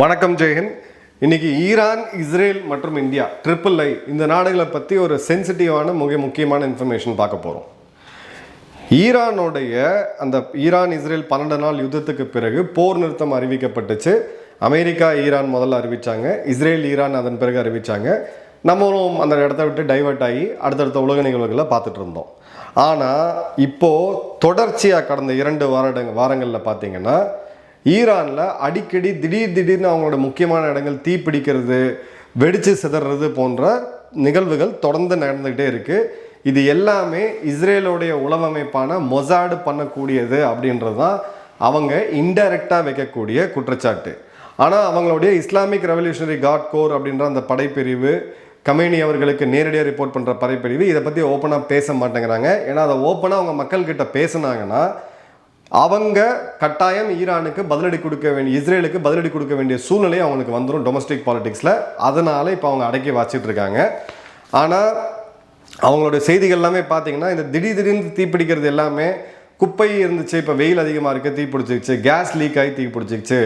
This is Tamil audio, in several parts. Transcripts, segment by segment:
வணக்கம் ஜெயஹிந்த் இன்னைக்கு ஈரான் இஸ்ரேல் மற்றும் இந்தியா ட்ரிபிள் ஐ இந்த நாடுகளை பற்றி ஒரு சென்சிட்டிவான மிக முக்கியமான இன்ஃபர்மேஷன் பார்க்க போகிறோம் ஈரானுடைய அந்த ஈரான் இஸ்ரேல் பன்னெண்டு நாள் யுத்தத்துக்கு பிறகு போர் நிறுத்தம் அறிவிக்கப்பட்டுச்சு. அமெரிக்கா ஈரான் முதல்ல அறிவித்தாங்க இஸ்ரேல் ஈரான் அதன் பிறகு அறிவிச்சாங்க. நம்மளும் அந்த இடத்த விட்டு டைவர்ட் ஆகி அடுத்தடுத்த உலக நிகழ்வுகளை பார்த்துட்டு இருந்தோம். ஆனால் இப்போது தொடர்ச்சியாக கடந்த இரண்டு வாரடங்க வாரங்களில் பார்த்தீங்கன்னா ஈரானில் அடிக்கடி திடீர் திடீர்னு அவங்களோட முக்கியமான இடங்கள் தீப்பிடிக்கிறது வெடித்து சிதறது போன்ற நிகழ்வுகள் தொடர்ந்து நடந்துக்கிட்டே இருக்குது இது எல்லாமே இஸ்ரேலுடைய உளவமைப்பான மொசாடு பண்ணக்கூடியது அப்படின்றது தான் அவங்க இன்டைரக்டாக வைக்கக்கூடிய குற்றச்சாட்டு. ஆனால் அவங்களுடைய இஸ்லாமிக் ரெவல்யூஷனரி காட் கோர் அப்படின்ற அந்த படைப்பிரிவு கமேனி அவர்களுக்கு நேரடியாக ரிப்போர்ட் பண்ணுற படைப்பிரிவு இதை பற்றி ஓப்பனாக பேச மாட்டேங்கிறாங்க. ஏன்னா அதை ஓப்பனாக அவங்க மக்கள்கிட்ட பேசுனாங்கன்னா அவங்க கட்டாயம் ஈரானுக்கு பதிலடி கொடுக்க வேண்டிய இஸ்ரேலுக்கு பதிலடி கொடுக்க வேண்டிய சூழ்நிலை அவங்களுக்கு வந்துடும் டொமஸ்டிக் பாலிடிக்ஸில் அதனால இப்போ அவங்க அடக்கி வச்சிட்டு இருக்காங்க. ஆனால் அவங்களோட செய்திகள் எல்லாமே பார்த்தீங்கன்னா இந்த திடீர் திடீர்னு தீப்பிடிக்கிறது எல்லாமே குப்பை இருந்துச்சு. இப்போ வெயில் அதிகமாக இருக்குது தீ கேஸ் லீக் ஆகி தீ பிடிச்சிருச்சு.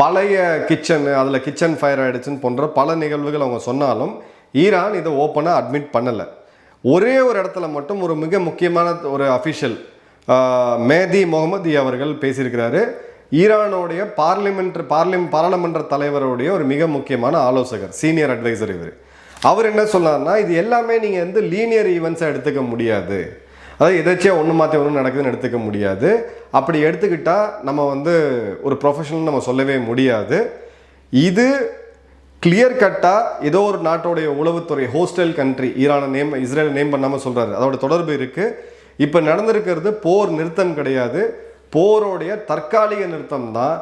பழைய கிச்சன் அதில் கிச்சன் ஃபயர் ஆகிடுச்சுன்னு போன்ற பல நிகழ்வுகள் அவங்க சொன்னாலும் ஈரான் இதை ஓப்பனாக அட்மிட் பண்ணலை. ஒரே ஒரு இடத்துல மட்டும் ஒரு மிக முக்கியமான ஒரு அஃபிஷியல் மேதி முகமது அவர்கள் பேசியிருக்கிறாரு. ஈரானுடைய பார்லிமெண்ட் பார்லிம் பாராளுமன்ற தலைவருடைய ஒரு மிக முக்கியமான ஆலோசகர் சீனியர் அட்வைசர் இவர். அவர் என்ன சொன்னார்னா இது எல்லாமே நீங்கள் வந்து லீனியர் ஈவெண்ட்ஸை எடுத்துக்க முடியாது. அதாவது எதாச்சியாக ஒன்று மாற்றி ஒன்று நடக்குதுன்னு எடுத்துக்க முடியாது. அப்படி எடுத்துக்கிட்டால் நம்ம வந்து ஒரு ப்ரொஃபஷனல் நம்ம சொல்லவே முடியாது. இது கிளியர் கட்டாக ஏதோ ஒரு நாட்டோடைய உளவுத்துறை ஹோஸ்டல் கண்ட்ரி ஈரானை நேம் இஸ்ரேல் நேம் பண்ணாமல் சொல்கிறாரு அதோட தொடர்பு இருக்குது இப்போ நடந்திருக்கிறது போர் நிறுத்தம் கிடையாது. போரோடைய தற்காலிக நிறுத்தம் தான்.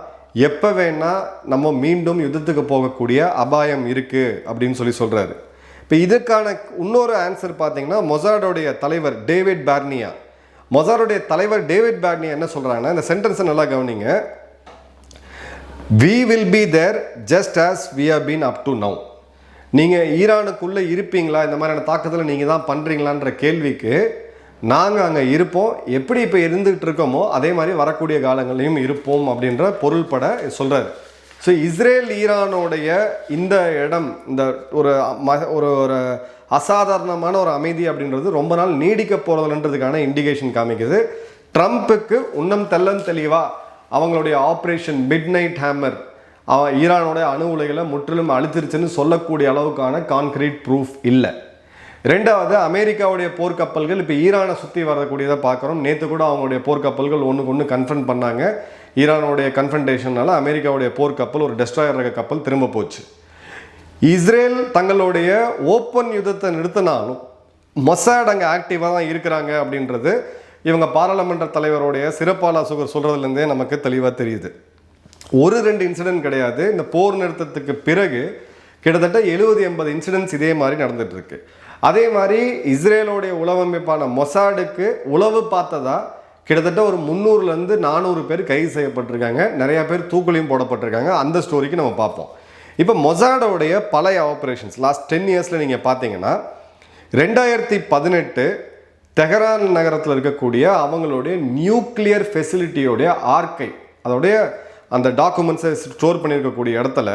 எப்போ வேணால் நம்ம மீண்டும் யுத்தத்துக்கு போகக்கூடிய அபாயம் இருக்குது அப்படின்னு சொல்லி சொல்கிறாரு இப்போ இதுக்கான இன்னொரு ஆன்சர் பார்த்தீங்கன்னா மொசாடோடைய தலைவர் டேவிட் பேர்னியா. மொசாடோடைய தலைவர் டேவிட் பேர்னியா என்ன சொல்கிறாங்கன்னா இந்த சென்டென்ஸை நல்லா கவனிங்க. We will be there just as we have been up to now நீங்கள் ஈரானுக்குள்ளே இருப்பீங்களா? இந்த மாதிரியான தாக்கத்தில் நீங்கள் தான் பண்ணுறீங்களான்ற கேள்விக்கு நாங்கள் அங்கே இருப்போம். எப்படி இப்போ இருந்துகிட்டு இருக்கோமோ அதே மாதிரி வரக்கூடிய காலங்களையும் இருப்போம் அப்படின்ற பொருள்பட சொல்கிறார் ஸோ இஸ்ரேல் ஈரானுடைய இந்த இடம் இந்த ஒரு ம- ஒரு ஒரு அசாதாரணமான ஒரு அமைதி அப்படின்றது ரொம்ப நாள் நீடிக்க போகிறதுன்றதுக்கான இண்டிகேஷன் காமிக்குது. ட்ரம்ப்புக்கு உன்னம் தெல்லன் தெளிவாக அவங்களுடைய ஆப்ரேஷன் மிட் நைட் ஹேமர் அவன் ஈரானோட அணு உலைகளை முற்றிலும் அழுத்திருச்சுன்னு சொல்லக்கூடிய அளவுக்கான கான்கிரீட் ப்ரூஃப் இல்லை. ரெண்டாவது அமெரிக்காவுடைய போர்க்கப்பல்கள் இப்போ ஈரானை சுற்றி வரக்கூடியதை பார்க்குறோம். நேற்று கூட அவங்களுடைய போர்க்கப்பல்கள் ஒன்றுக்கு ஒன்று கன்ஃபர்ம் பண்ணாங்க. ஈரானுடைய கன்ஃபன்டேஷனால் அமெரிக்காவுடைய போர்க்கப்பல் ஒரு டெஸ்ட்ராயர் ரக கப்பல் திரும்ப போச்சு. இஸ்ரேல் தங்களுடைய ஓப்பன் யுத்தத்தை நிறுத்தினாலும் மொசாட் அங்கே ஆக்டிவாக தான் இருக்கிறாங்க அப்படின்றது இவங்க பாராளுமன்ற தலைவருடைய சிறப்பாலோசகர் சொல்கிறதுலேருந்தே நமக்கு தெளிவாக தெரியுது. ஒரு ரெண்டு இன்சிடென்ட் கிடையாது. இந்த போர் நிறுத்தத்துக்கு பிறகு கிட்டத்தட்ட எழுபது எண்பது இன்சிடென்ட்ஸ் இதே மாதிரி நடந்துட்டு இருக்கு. அதே மாதிரி இஸ்ரேலோடைய உளவமைப்பான மொசாடுக்கு உளவு பார்த்ததா? கிட்டத்தட்ட ஒரு முந்நூறுலேருந்து நானூறு பேர் கைது செய்யப்பட்டிருக்காங்க. நிறையா பேர் தூக்குலையும் போடப்பட்டிருக்காங்க. அந்த ஸ்டோரிக்கு நம்ம பார்ப்போம். இப்போ மொசாடோடைய பழைய ஆப்ரேஷன்ஸ் லாஸ்ட் டென் இயர்ஸில் நீங்கள் பார்த்தீங்கன்னா ரெண்டாயிரத்தி பதினெட்டு தெஹரான் நகரத்தில் இருக்கக்கூடிய அவங்களுடைய நியூக்ளியர் ஃபெசிலிட்டியோடைய ஆர்கை அதோடைய அந்த டாக்குமெண்ட்ஸை ஸ்டோர் பண்ணியிருக்கக்கூடிய இடத்துல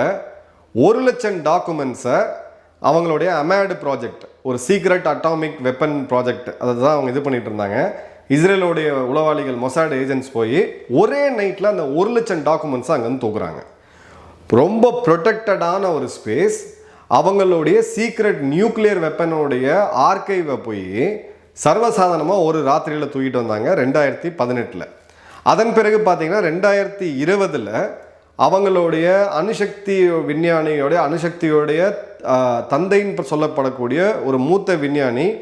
ஒரு லட்சம் டாக்குமெண்ட்ஸை அவங்களுடைய அமேடு ப்ராஜெக்ட் ஒரு சீக்ரெட் அட்டாமிக் வெப்பன் ப்ராஜெக்ட் அதை தான் அவங்க இது பண்ணிட்டு இருந்தாங்க. இஸ்ரேலோடைய உளவாளிகள் மொசாட் ஏஜென்ட்ஸ் போய் ஒரே நைட்டில் அந்த ஒரு லட்சம் டாக்குமெண்ட்ஸ் அங்கேருந்து தூக்குறாங்க. ரொம்ப ப்ரொடெக்டடான ஒரு ஸ்பேஸ் அவங்களுடைய சீக்ரெட் நியூக்ளியர் வெப்பனுடைய ஆர்கைவை போய் சர்வசாதாரணமாக ஒரு ராத்திரியில் தூக்கிட்டு வந்தாங்க ரெண்டாயிரத்தி பதினெட்டில். அதன் பிறகு பார்த்தீங்கன்னா ரெண்டாயிரத்தி இருபதில் அவங்களுடைய அணுசக்தி விஞ்ஞானியோடைய அணுசக்தியோடைய தந்தைன்னு சொல்லப்படக்கூடிய ஒரு மூத்த விஞ்ஞானி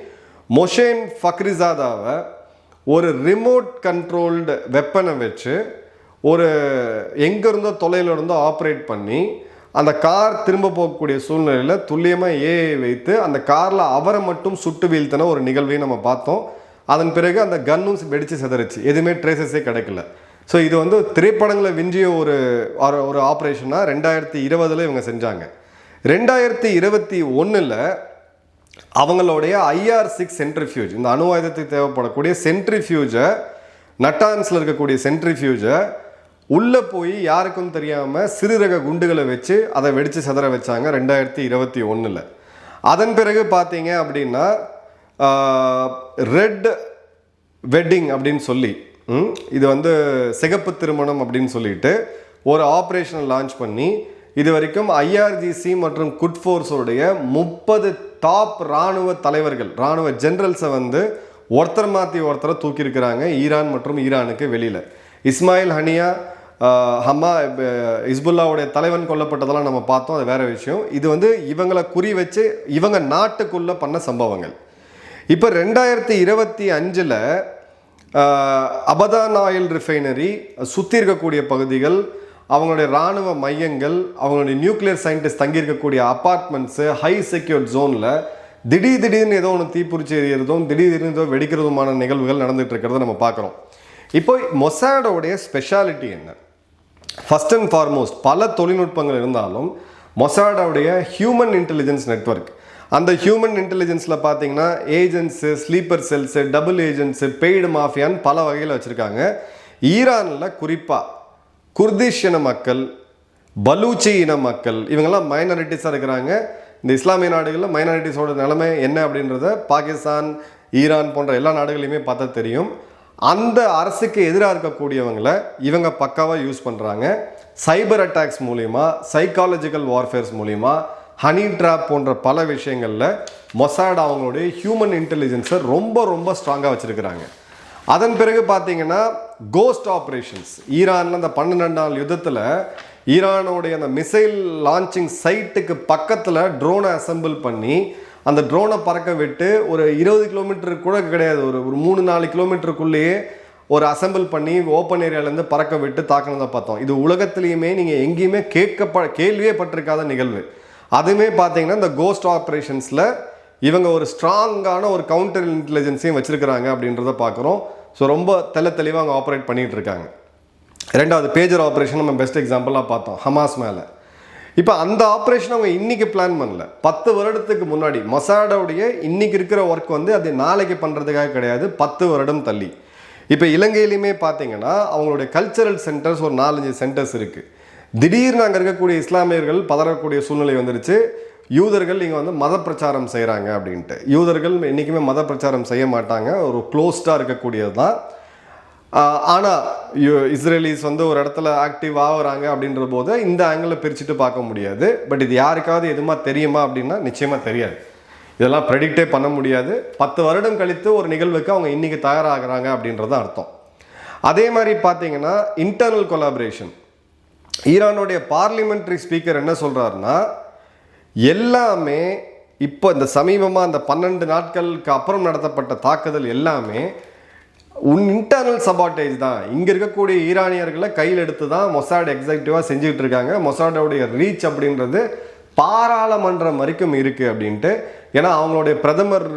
மொஷேன் ஃபக்ரிசாதாவை ஒரு ரிமோட் கண்ட்ரோல்டு வெப்பனை வச்சு ஒரு எங்கே இருந்தோ தொலைவில் இருந்தோ ஆப்ரேட் பண்ணி அந்த கார் திரும்ப போகக்கூடிய சூழ்நிலையில் துல்லியமாக ஏஐ வைத்து அந்த காரில் அவரை மட்டும் சுட்டு வீழ்த்தின ஒரு நிகழ்வையும் நம்ம பார்த்தோம். அதன் பிறகு அந்த கன்னும் வெடித்து சிதறிச்சு. எதுவுமே ட்ரேசஸே கிடைக்கல. ஸோ இது வந்து திரைப்படங்களை விஞ்சிய ஒரு ஒரு- ஒரு ஆப்ரேஷனாக ரெண்டாயிரத்தி இருபதில் இவங்க செஞ்சாங்க. ரெண்டாயிரத்தி இருபத்தி ஒன்றில் அவங்களுடைய ஐஆர் சிக்ஸ் சென்ட்ரிஃபியூஜ் இந்த அணு ஆயுதத்துக்கு தேவைப்படக்கூடிய சென்ட்ரிஃபியூஜை நட்டான்ஸில் இருக்கக்கூடிய சென்ட்ரிஃபியூஜை உள்ளே போய் யாருக்கும் தெரியாமல் சிறுரக குண்டுகளை வச்சு அதை வெடித்து சிதற வச்சாங்க ரெண்டாயிரத்தி இருபத்தி ஒன்றில் அதன் பிறகு பார்த்தீங்க அப்படின்னா ரெட் வெட்டிங் அப்படின்னு சொல்லி இது வந்து சிகப்பு திருமணம் அப்படின்னு சொல்லிட்டு ஒரு ஆப்ரேஷனை லான்ச் பண்ணி இது வரைக்கும் ஐஆர்ஜிசி மற்றும் குட் ஃபோர்ஸோடைய முப்பது டாப் ராணுவ தலைவர்கள் ராணுவ ஜென்ரல்ஸை வந்து ஒருத்தர் மாற்றி ஒருத்தரை தூக்கியிருக்கிறாங்க ஈரான் மற்றும் ஈரானுக்கு வெளியில். இஸ்மாயில் ஹனியா ஹமா இஸ்புல்லாவுடைய தலைவன் கொல்லப்பட்டதெல்லாம் நம்ம பார்த்தோம் அது வேறு விஷயம். இது வந்து இவங்களை குறி வச்சு இவங்க நாட்டுக்குள்ளே பண்ண சம்பவங்கள். இப்போ ரெண்டாயிரத்தி இருபத்தி அஞ்சில் அபதான் ஆயில் ரிஃபைனரி சுற்றி இருக்கக்கூடிய பகுதிகள் அவங்களுடைய இராணுவ மையங்கள் அவங்களுடைய நியூக்ளியர் சயின்டிஸ்ட் தங்கியிருக்கக்கூடிய அப்பார்ட்மெண்ட்ஸு ஹை செக்யூர்ட் ஜோனில் திடீர் திடீர்னு ஏதோ ஒன்று தீப்பிடிச்சி எறியறதும் திடீர் திடீர்னு ஏதோ வெடிக்கிறதுமான நிகழ்வுகள் நடந்துகிட்டு இருக்கிறத நம்ம பார்க்குறோம். இப்போ மொசாடோடைய ஸ்பெஷாலிட்டி என்ன? ஃபஸ்ட் அண்ட் ஃபார்மோஸ்ட் பல தொழில்நுட்பங்கள் இருந்தாலும் மொசாடோடைய ஹியூமன் இன்டெலிஜென்ஸ் நெட்வொர்க் அந்த ஹியூமன் இன்டெலிஜென்ஸில் பார்த்தீங்கன்னா agents sleeper cells double agents paid மாஃபியான்னு பல வகையில் வச்சுருக்காங்க. ஈரானில் குறிப்பாக குர்திஷ் இன மக்கள் பலூச்சி இன மக்கள் இவங்கெல்லாம் மைனாரிட்டிஸாக இருக்கிறாங்க. இந்த இஸ்லாமிய நாடுகளில் மைனாரிட்டிஸோட நிலைமை என்ன அப்படின்றத பாகிஸ்தான் ஈரான் போன்ற எல்லா நாடுகளையுமே பார்த்தா தெரியும். அந்த அரசுக்கு எதிராக இருக்கக்கூடியவங்களை இவங்க பக்காவாக யூஸ் பண்ணுறாங்க சைபர் அட்டாக்ஸ் மூலிமா சைக்காலஜிக்கல் வார்ஃபேர்ஸ் மூலிமா ஹனி ட்ராப் போன்ற பல விஷயங்களில் மொசாட் அவங்களுடைய ஹியூமன் இன்டெலிஜென்ஸை ரொம்ப ரொம்ப ஸ்ட்ராங்காக வச்சுருக்கிறாங்க. அதன் பிறகு பார்த்தீங்கன்னா கோஸ்ட் ஆப்ரேஷன்ஸ் ஈரானில் அந்த பன்னெண்டு நாள் யுத்தத்தில் ஈரானுடைய அந்த மிசைல் லான்ச்சிங் சைட்டுக்கு பக்கத்தில் ட்ரோனை அசெம்பிள் பண்ணி அந்த ட்ரோனை பறக்க விட்டு ஒரு இருபது கிலோமீட்டர் கூட கிடையாது. ஒரு ஒரு மூணு நாலு கிலோமீட்டருக்குள்ளேயே ஒரு அசெம்பிள் பண்ணி ஓப்பன் ஏரியாவிலேருந்து பறக்க விட்டு தாக்கினதை பார்த்தோம். இது உலகத்துலேயுமே நீங்கள் எங்கேயுமே கேட்கப்ப கேள்வியே பட்டிருக்காத நிகழ்வு. அதுவுமே பார்த்தீங்கன்னா இந்த கோஸ்ட் ஆப்ரேஷன்ஸில் இவங்க ஒரு ஸ்ட்ராங்கான ஒரு கவுண்டர் இன்டெலிஜென்ஸையும் வச்சுருக்கிறாங்க அப்படின்றத பார்க்குறோம். ஸோ ரொம்ப தெள்ள தெளிவாக அவங்க ஆப்ரேட் பண்ணிகிட்டு இருக்காங்க. ரெண்டாவது பேஜர் ஆப்ரேஷன் நம்ம பெஸ்ட் எக்ஸாம்பிளாக பார்த்தோம் ஹமாஸ் மேலே. இப்போ அந்த ஆப்ரேஷன் அவங்க இன்றைக்கி பிளான் பண்ணல. பத்து வருடத்துக்கு முன்னாடி மொசாடோடைய இன்னைக்கு இருக்கிற ஒர்க் வந்து அது நாளைக்கு பண்ணுறதுக்காக கிடையாது பத்து வருடம் தள்ளி. இப்போ இலங்கையிலையுமே பார்த்தீங்கன்னா அவங்களுடைய கல்ச்சரல் சென்டர்ஸ் ஒரு நாலஞ்சு சென்டர்ஸ் இருக்குது திடீர்னு அங்கே இருக்கக்கூடிய இஸ்லாமியர்கள் பதறக்கூடிய சூழ்நிலை வந்துருச்சு. யூதர்கள் இங்கே வந்து மத பிரச்சாரம் செய்கிறாங்க அப்படின்ட்டு. யூதர்கள் என்றைக்குமே மத பிரச்சாரம் செய்ய மாட்டாங்க. ஒரு க்ளோஸ்டாக இருக்கக்கூடியது தான் ஆனால் இஸ்ரேலிஸ் வந்து ஒரு இடத்துல ஆக்டிவ் ஆகுறாங்க அப்படின்ற போது இந்த ஆங்கிளில் பிரிச்சுட்டு பார்க்க முடியாது. பட் இது யாருக்காவது எதுமா தெரியுமா அப்படின்னா நிச்சயமாக தெரியாது. இதெல்லாம் ப்ரெடிக்டே பண்ண முடியாது. பத்து வருடம் கழித்து ஒரு நிகழ்வுக்கு அவங்க இன்றைக்கி தயாராகிறாங்க அப்படின்றது அர்த்தம். அதே மாதிரி பார்த்தீங்கன்னா இன்டர்னல் கொலாபரேஷன் ஈரானுடைய பார்லிமெண்ட்ரி ஸ்பீக்கர் என்ன சொல்கிறாருன்னா எல்லாமே இப்போ இந்த சமீபமாக அந்த பன்னெண்டு நாட்களுக்கு அப்புறம் நடத்தப்பட்ட தாக்குதல் எல்லாமே உன் இன்டர்னல் சபாட்டேஜ் தான். இங்கே இருக்கக்கூடிய ஈரானியர்களை கையில் எடுத்து தான் மொசாட் எக்ஸிக்யூட்டிவாக செஞ்சுக்கிட்டு இருக்காங்க. மொசாடோடைய ரீச் அப்படின்றது பாராளுமன்றம் வரைக்கும் இருக்குது அப்படின்ட்டு. ஏன்னா அவங்களுடைய பிரதமர்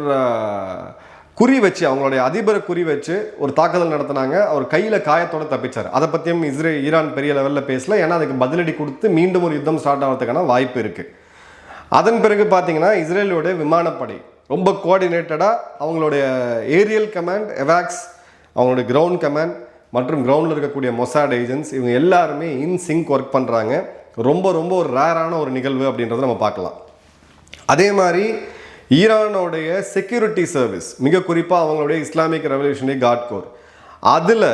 குறி வச்சு அவங்களுடைய அதிபரை குறி வச்சு ஒரு தாக்குதல் நடத்தினாங்க. அவர் கையில் காயத்தோட தப்பிச்சார். அதை பற்றியும் இஸ்ரே ஈரான் பெரிய லெவலில் பேசல. ஏன்னா அதுக்கு பதிலடி கொடுத்து மீண்டும் ஒரு யுத்தம் ஸ்டார்ட் ஆகிறதுக்கான வாய்ப்பு இருக்குது அதன் பிறகு பார்த்தீங்கன்னா இஸ்ரேலுடைய விமானப்படை ரொம்ப கோஆர்டினேட்டடாக அவங்களுடைய ஏரியல் கமாண்ட் எவாக்ஸ் அவங்களுடைய கிரவுண்ட் கமாண்ட் மற்றும் கிரவுண்டில் இருக்கக்கூடிய மொசாட் ஏஜென்ட்ஸ் இவங்க எல்லாருமே இன் சிங்க் ஒர்க் பண்ணுறாங்க ரொம்ப ரொம்ப ஒரு ரேரான ஒரு நிகழ்வு அப்படின்றத நம்ம பார்க்கலாம். அதே மாதிரி ஈரானோடைய செக்யூரிட்டி சர்வீஸ் மிக குறிப்பாக அவங்களுடைய இஸ்லாமிக் ரெவல்யூஷனரி காட் கோர் அதில்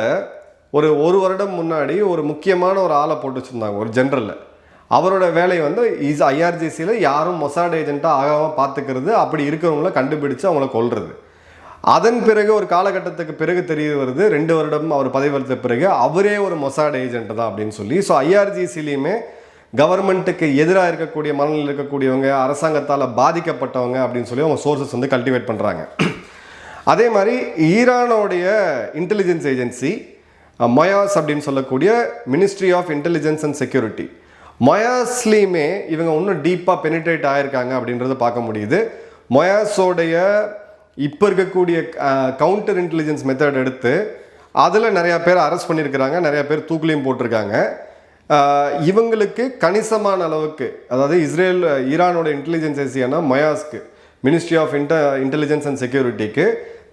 ஒரு ஒரு வருடம் முன்னாடி ஒரு முக்கியமான ஒரு ஆளை போட்டு வச்சுருந்தாங்க ஒரு ஜென்ரலில் அவரோட வேலை வந்து இஸ் ஐஆர்ஜிசியில் யாரும் மொசாட் ஏஜென்ட்டாக ஆகாமல் பார்த்துக்கிறது அப்படி இருக்கிறவங்கள கண்டுபிடிச்சு அவங்கள கொள்வது அதன் பிறகு ஒரு காலகட்டத்துக்கு பிறகு தெரிய வருது ரெண்டு வருடம் அவர் பதவி வந்த பிறகு அவரே ஒரு மொசாட் ஏஜென்ட் தான் அப்படின்னு சொல்லி. ஸோ ஐஆர்ஜிசிலையுமே கவர்மெண்ட்டுக்கு எதிராக இருக்கக்கூடிய மனநிலையில் இருக்கக்கூடியவங்க அரசாங்கத்தால் பாதிக்கப்பட்டவங்க அப்படின்னு சொல்லி அவங்க சோர்சஸ் வந்து கல்டிவேட் பண்ணுறாங்க அதே மாதிரி ஈரானோடைய இன்டெலிஜென்ஸ் ஏஜென்சி மொயாஸ் அப்படின்னு சொல்லக்கூடிய ministry of intelligence and security மொயாஸ்லேயுமே இவங்க இன்னும் டீப்பாக பெனிட்ரேட் ஆகிருக்காங்க அப்படின்றத பார்க்க முடியுது. மொயாஸோடைய இப்போ இருக்கக்கூடிய கவுண்டர் இன்டெலிஜென்ஸ் மெத்தட் எடுத்து அதில் நிறையா பேர் அரெஸ்ட் பண்ணியிருக்கிறாங்க நிறையா பேர் தூக்குலையும் போட்டிருக்காங்க. இவங்களுக்கு கணிசமான அளவுக்கு அதாவது இஸ்ரேல் ஈரானோட இன்டெலிஜென்ஸ் ஏசியானா மயாஸ்க்கு மினிஸ்ட்ரி ஆஃப் இன்ட இன்டெலிஜென்ஸ் அண்ட் செக்யூரிட்டிக்கு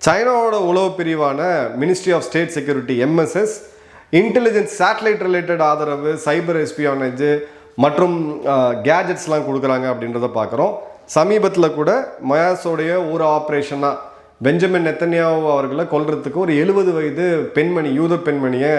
சைனாவோட உளவு பிரிவான ministry of state security MSS intelligence satellite related ஆதரவு சைபர் எஸ்பியானேஜ் மற்றும் கேஜெட்ஸ்லாம் கொடுக்குறாங்க அப்படின்றத பார்க்குறோம் சமீபத்தில் கூட மயாஸோடைய ஒரு ஆப்ரேஷனாக பெஞ்சமின் நெத்தன்யாவு அவர்களை கொல்றதுக்கு ஒரு எழுபது வயது பெண்மணி யூத பெண்மணியை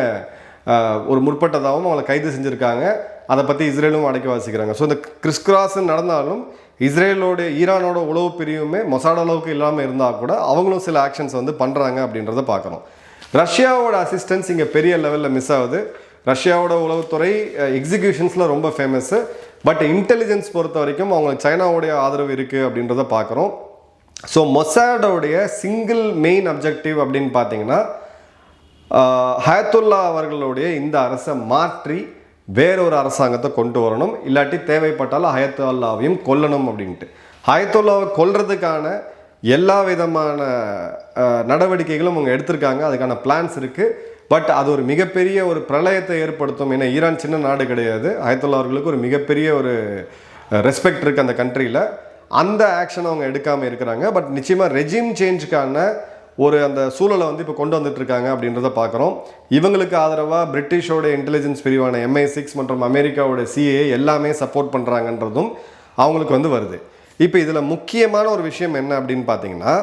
ஒரு முற்பட்டதாகவும் அவளை கைது செஞ்சுருக்காங்க. அதை பற்றி இஸ்ரேலும் அடக்கி வாசிக்கிறாங்க. ஸோ இந்த கிறிஸ்கிராஸ் நடந்தாலும் இஸ்ரேலோடைய ஈரானோட உளவு பிரிவுமே மொசாட அளவுக்கு இல்லாமல் இருந்தால் கூட அவங்களும் சில ஆக்ஷன்ஸ் வந்து பண்ணுறாங்க அப்படின்றத பார்க்குறோம் ரஷ்யாவோட அசிஸ்டன்ஸ் இங்கே பெரிய லெவலில் மிஸ் ஆகுது. ரஷ்யாவோட உளவுத்துறை எக்ஸிகியூஷன்ஸில் ரொம்ப ஃபேமஸ்ஸு பட் இன்டெலிஜென்ஸ் பொறுத்த வரைக்கும் அவங்களுக்கு சைனாவுடைய ஆதரவு இருக்குது அப்படின்றத பார்க்குறோம் ஸோ மொசாடோடைய சிங்கிள் மெயின் அப்ஜெக்டிவ் அப்படின்னு பார்த்தீங்கன்னா ஹயத்துல்லா அவர்களுடைய இந்த அரசை மாற்றி வேறொரு அரசாங்கத்தை கொண்டு வரணும். இல்லாட்டி தேவைப்பட்டால் ஹயத்துல்லாவையும் கொல்லணும் அப்படின்ட்டு. ஹயத்துல்லாவை கொல்றதுக்கான எல்லா விதமான நடவடிக்கைகளும் அவங்க எடுத்திருக்காங்க. அதுக்கான பிளான்ஸ் இருக்குது பட் அது ஒரு மிகப்பெரிய ஒரு பிரளயத்தை ஏற்படுத்தும் ஏன்னா ஈரான் சின்ன நாடு கிடையாது. ஹயத்துல்லா அவர்களுக்கு ஒரு மிகப்பெரிய ஒரு ரெஸ்பெக்ட் இருக்குது அந்த கண்ட்ரியில் அந்த ஆக்ஷன் அவங்க எடுக்காமல் இருக்கிறாங்க. பட் நிச்சயமாக ரெஜிம் சேஞ்சுக்கான ஒரு அந்த சூழலை வந்து இப்போ கொண்டு வந்துட்டு இருக்காங்க அப்படின்றத பார்க்குறோம் இவங்களுக்கு ஆதரவாக பிரிட்டிஷோட இன்டெலிஜென்ஸ் பிரிவான எம்ஐ சிக்ஸ் மற்றும் அமெரிக்காவோட சிஏ எல்லாமே சப்போர்ட் பண்ணுறாங்கன்றதும் அவங்களுக்கு வந்து வருது. இப்போ இதில் முக்கியமான ஒரு விஷயம் என்ன அப்படின்னு பார்த்தீங்கன்னா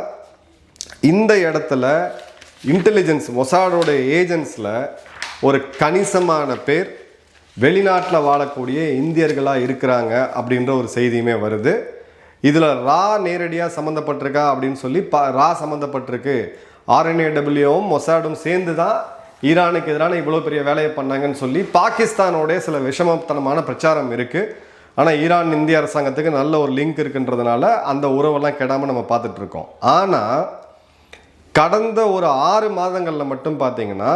இந்த இடத்துல இன்டெலிஜென்ஸ் மொசாடோட ஏஜென்ட்ஸில் ஒரு கணிசமான பேர் வெளிநாட்டில் வாழக்கூடிய இந்தியர்களாக இருக்கிறாங்க அப்படின்ற ஒரு செய்தியுமே வருது. இதில் ரா நேரடியாக சம்மந்தப்பட்டிருக்கா அப்படின்னு சொல்லி பா ரா சம்மந்தப்பட்டிருக்கு ஆர்என்ஏடபிள்யூவும் மொசாடும் சேர்ந்து தான் ஈரானுக்கு எதிரான இவ்வளோ பெரிய வேலையை பண்ணாங்கன்னு சொல்லி பாகிஸ்தானோடைய சில விஷமத்தனமான பிரச்சாரம் இருக்குது ஆனால் ஈரான் இந்திய அரசாங்கத்துக்கு நல்ல ஒரு லிங்க் இருக்குன்றதுனால அந்த உறவெல்லாம் கெடாமல் நம்ம பார்த்துட்டு இருக்கோம் ஆனால் கடந்த ஒரு ஆறு மாதங்களில் மட்டும் பார்த்தீங்கன்னா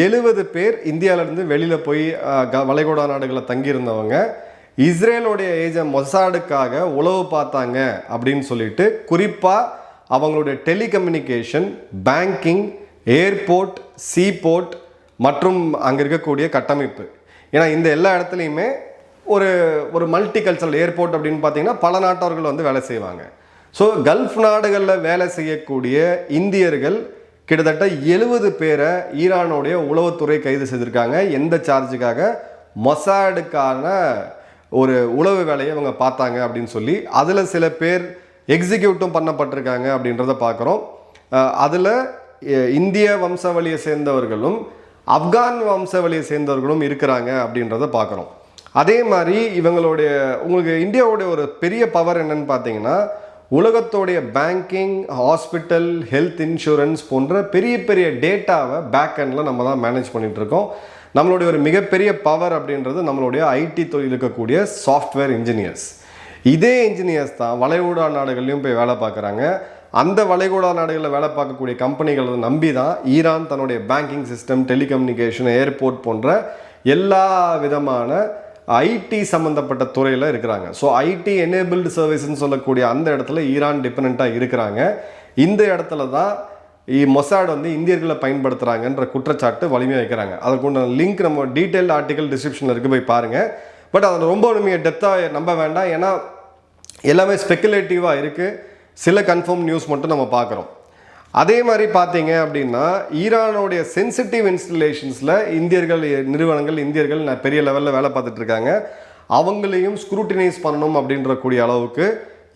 எழுபது பேர் இந்தியாவிலேருந்து வெளியில் போய் க- வளைகுடா நாடுகளில் தங்கியிருந்தவங்க இஸ்ரேலுடைய ஏஜென்ட் மொசாடுக்காக உளவு பார்த்தாங்க அப்படின்னு சொல்லிட்டு குறிப்பாக அவங்களுடைய டெலிகம்யூனிகேஷன் பேங்கிங் ஏர்போர்ட் சீபோர்ட் மற்றும் அங்கே இருக்கக்கூடிய கட்டமைப்பு. ஏன்னா இந்த எல்லா இடத்துலையுமே ஒரு ஒரு மல்டி கல்ச்சரல் ஏர்போர்ட் அப்படின்னு பார்த்தீங்கன்னா பல நாட்டவர்கள் வந்து வேலை செய்வாங்க. ஸோ கல்ஃப் நாடுகளில் வேலை செய்யக்கூடிய இந்தியர்கள் கிட்டத்தட்ட எழுபது பேரை ஈரானுடைய உளவுத்துறை கைது செய்திருக்காங்க எந்த சார்ஜுக்காக மொசாடுக்கான ஒரு உளவு வேலையை அவங்க பார்த்தாங்க அப்படின்னு சொல்லி அதில் சில பேர் எக்ஸிக்யூட்டும் பண்ணப்பட்டிருக்காங்க அப்படின்றத பார்க்குறோம். அதில் இந்திய வம்சாவளியை சேர்ந்தவர்களும் ஆப்கான் வம்சாவளியை சேர்ந்தவர்களும் இருக்கிறாங்க அப்படின்றத பார்க்குறோம். அதே மாதிரி இவங்களுடைய உங்களுக்கு இந்தியாவுடைய ஒரு பெரிய பவர் என்னன்னு பார்த்தீங்கன்னா உலகத்தோடைய பேங்கிங் ஹாஸ்பிட்டல் ஹெல்த் இன்சூரன்ஸ் போன்ற பெரிய பெரிய டேட்டாவை பேக் எண்டில் நம்ம தான் மேனேஜ் பண்ணிகிட்ருக்கோம் நம்மளுடைய ஒரு மிகப்பெரிய பவர் அப்படின்றது நம்மளுடைய ஐடி தொழில் இருக்கக்கூடிய சாஃப்ட்வேர் இன்ஜினியர்ஸ் இதே இன்ஜினியர்ஸ் தான் வளைகுடா நாடுகள்லையும் போய் வேலை பார்க்குறாங்க. அந்த வளைகுடா நாடுகளில் வேலை பார்க்கக்கூடிய கம்பெனிகளை நம்பி தான் ஈரான் தன்னுடைய பேங்கிங் சிஸ்டம் டெலிகம்யூனிகேஷன் ஏர்போர்ட் போன்ற எல்லா விதமான ஐடி சம்மந்தப்பட்ட துறையில் இருக்கிறாங்க. ஸோ ஐடி எனேபிள்டு சர்வீஸ்ன்னு சொல்லக்கூடிய அந்த இடத்துல ஈரான் டிபெண்ட்டாக இருக்கிறாங்க. இந்த இடத்துல தான் இ- மொசாட் வந்து இந்தியர்களை பயன்படுத்துகிறாங்கன்ற குற்றச்சாட்டு வலிமையாக வைக்கிறாங்க. அதற்குண்டான லிங்க் நம்ம டீட்டெயில் ஆர்டிகல் டிஸ்கிரிப்ஷனில் இருக்குது போய் பாருங்கள் பட் அதில் ரொம்ப உண்மையை டெப்த்தாக நம்ப வேண்டாம். ஏன்னா எல்லாமே ஸ்பெக்குலேட்டிவாக இருக்குது சில கன்ஃபார்ம் நியூஸ் மட்டும் நம்ம பார்க்குறோம் அதே மாதிரி பார்த்தீங்க அப்படின்னா ஈரானுடைய சென்சிட்டிவ் இன்ஸ்டலேஷன்ஸில் இந்தியர்கள் நிறுவனங்கள் இந்தியர்கள் நான் பெரிய லெவலில் வேலை பார்த்துட்டு இருக்காங்க. அவங்களையும் ஸ்க்ரூட்டினைஸ் பண்ணணும் அப்படின்ற கூடிய அளவுக்கு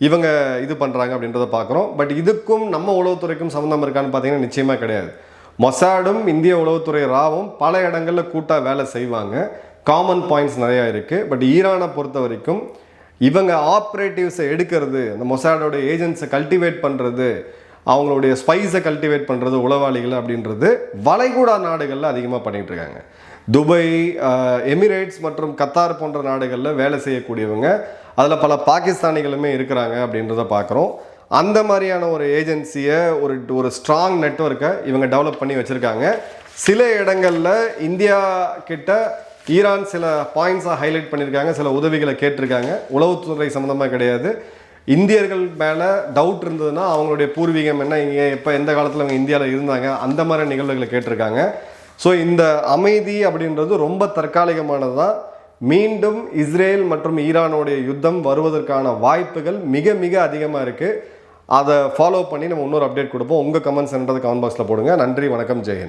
இவங்க இது பண்ணுறாங்க அப்படின்றத பார்க்குறோம். பட் இதுக்கும் நம்ம உளவுத்துறைக்கும் சம்மந்தம் இருக்கான்னு பார்த்தீங்கன்னா நிச்சயமாக கிடையாது. மொசாடும் இந்திய உளவுத்துறை ராவும் பல இடங்களில் கூட்டாக வேலை செய்வாங்க. காமன் பாயிண்ட்ஸ் நிறையா இருக்குது பட் ஈரானை பொறுத்த வரைக்கும் இவங்க ஆப்ரேட்டிவ்ஸை எடுக்கிறது அந்த மொசாடோட ஏஜென்ட்ஸை கல்டிவேட் பண்ணுறது அவங்களுடைய ஸ்பைஸை கல்டிவேட் பண்ணுறது உளவாளிகள் அப்படின்றது வளைகுடா நாடுகளில் அதிகமாக பண்ணிகிட்டு இருக்காங்க துபை எமிரேட்ஸ் மற்றும் கத்தார் போன்ற நாடுகளில் வேலை செய்யக்கூடியவங்க அதில் பல பாகிஸ்தானிகளுமே இருக்கிறாங்க அப்படின்றத பார்க்குறோம் அந்த மாதிரியான ஒரு ஏஜென்சியை ஒரு ஒரு ஸ்ட்ராங் நெட்வொர்க்கை இவங்க டெவலப் பண்ணி வச்சுருக்காங்க. சில இடங்களில் இந்தியா கிட்ட ஈரான் சில பாயிண்ட்ஸாக ஹைலைட் பண்ணியிருக்காங்க சில உதவிகளை கேட்டிருக்காங்க. உளவுத்துறை சம்மந்தமாக கிடையாது. இந்தியர்கள் மேலே டவுட் இருந்ததுன்னா அவங்களுடைய பூர்வீகம் என்ன? இங்கே எப்போ எந்த காலத்தில் அவங்க இந்தியாவில் இருந்தாங்க? அந்த மாதிரி நிகழ்வுகளை கேட்டிருக்காங்க. ஸோ இந்த அமைதி அப்படின்றது ரொம்ப தற்காலிகமானது தான் மீண்டும் இஸ்ரேல் மற்றும் ஈரானுடைய யுத்தம் வருவதற்கான வாய்ப்புகள் மிக மிக அதிகமாக இருக்குது அதை ஃபாலோ பண்ணி நம்ம இன்னொரு அப்டேட் கொடுப்போம். உங்கள் கமெண்ட்ஸ் என்றது கமெண்ட் பாக்ஸில் போடுங்க. நன்றி வணக்கம் ஜெயன்